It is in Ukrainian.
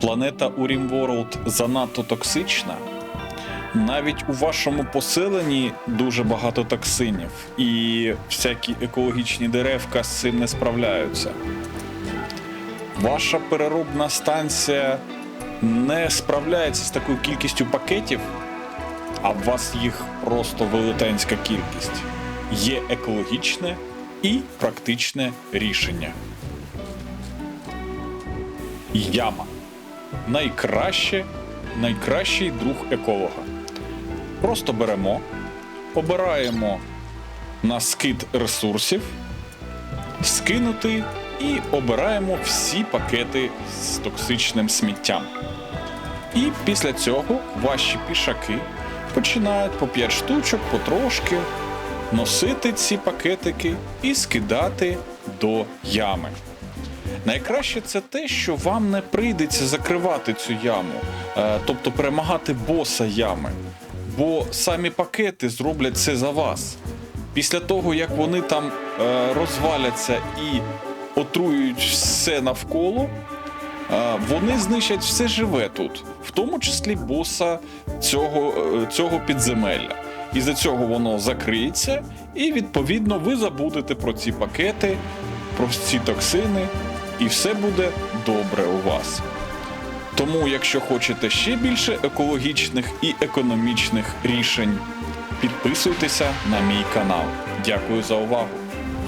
планета у RimWorld занадто токсична. Навіть у вашому поселенні дуже багато токсинів, і всякі екологічні деревка з цим не справляються. Ваша переробна станція не справляється з такою кількістю пакетів, а в вас їх просто велетенська кількість. Є екологічне і практичне рішення. Яма. Найкраще, найкращий друг еколога. Просто беремо, обираємо на скид ресурсів, скинути і обираємо всі пакети з токсичним сміттям. І після цього ваші пішаки починають по 5 штучок потрошки носити ці пакетики і скидати до ями. Найкраще це те, що вам не прийдеться закривати цю яму, е, тобто перемагати боса ями. Бо самі пакети зроблять це за вас. Після того, як вони там е, розваляться і отруюють все навколо, е, вони знищать все живе тут, в тому числі боса цього, цього підземелля. І за цього воно закриється, і відповідно ви забудете про ці пакети, про ці токсини, і все буде добре у вас. Тому, якщо хочете ще більше екологічних і економічних рішень, підписуйтеся на мій канал. Дякую за увагу!